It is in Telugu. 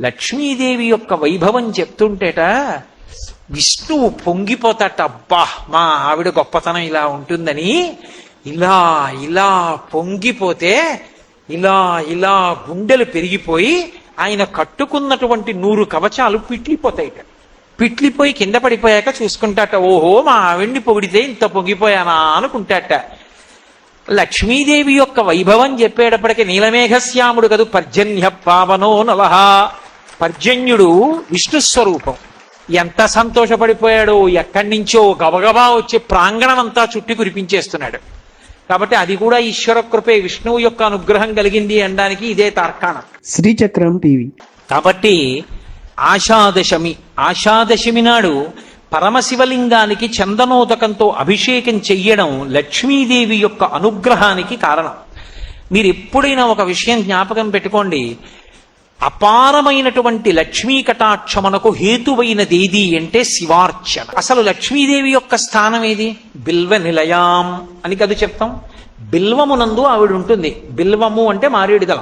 లక్ష్మీదేవి యొక్క వైభవం చెప్తుంటేట విష్ణువు పొంగిపోతాట అబ్బా మా ఆవిడ గొప్పతనం ఇలా ఉంటుందని ఇలా ఇలా పొంగిపోతే ఇలా ఇలా గుండెలు పెరిగిపోయి ఆయన కట్టుకున్నటువంటి నూరు కవచాలు పిట్లిపోతాయిట. పిట్లిపోయి కింద పడిపోయాక చూసుకుంటాట ఓహో మా ఆవిడ్ని పొగిడితే ఇంత పొంగిపోయానా అనుకుంటాట. లక్ష్మీదేవి యొక్క వైభవం చెప్పేటప్పటికి నీలమేఘశ్యాముడు కదు పర్జన్య పావనో నలహ పర్జన్యుడు విష్ణు స్వరూపం. ఎంత సంతోషపడిపోయాడో ఎక్కడి నుంచో గబగబా వచ్చి ప్రాంగణం అంతా చుట్టి కురిపించేస్తున్నాడు. కాబట్టి అది కూడా ఈశ్వర కృపే విష్ణువు యొక్క అనుగ్రహం కలిగింది అనడానికి ఇదే తార్కాణం. శ్రీచక్రం టీవీ. కాబట్టి ఆషాదశమి ఆషాదశమి నాడు పరమశివలింగానికి చందనోదకంతో అభిషేకం చెయ్యడం లక్ష్మీదేవి యొక్క అనుగ్రహానికి కారణం. మీరు ఎప్పుడైనా ఒక విషయం జ్ఞాపకం పెట్టుకోండి. అపారమైనటువంటి లక్ష్మీ కటాక్షమునకు హేతువైనదేది అంటే శివార్చన. అసలు లక్ష్మీదేవి యొక్క స్థానం ఏది? బిల్వ నిలయాం అని కదా చెప్తాం. బిల్వమునందు ఆవిడ ఉంటుంది బిల్వము అంటే మారేడుదల